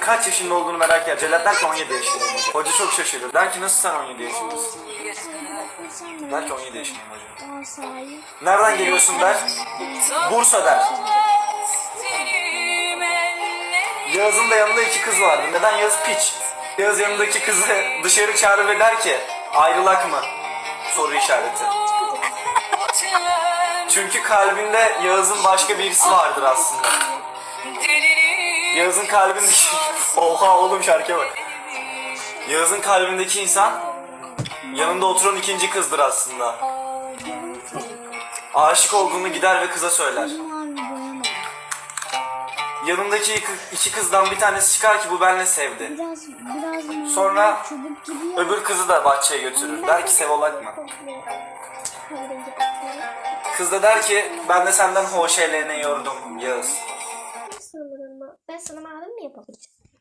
kaç yaşında olduğunu merak eder. Celal der ki 17 yaşındayım hocam. Hoca çok şaşırır. Der ki nasıl sen 17 yaşındasın? Der ki 17 yaşındayım hocam. Nereden geliyorsun der. Bursa der. Yağız'ın da yanında iki kız vardı. Neden Yağız piç? Yağız yanındaki kızı dışarı çağırır ve der ki ayrılak mı? Soru işareti. Çünkü kalbinde Yağız'ın başka birisi vardır aslında. Yağız'ın kalbindeki... Oha oğlum şarkıya bak. Yağız'ın kalbindeki insan yanında oturan ikinci kızdır aslında. Aşık olduğunu gider ve kıza söyler. Yanındaki iki- kızdan bir tanesi çıkar ki bu benle sevdi. Sonra. Öbür kızı da bahçeye götürür. Der ki Sevolak mı? Kız da der ki ben de senden hoş eğleniyordum Yağız. Ben sana mağara mı yapabileceğim?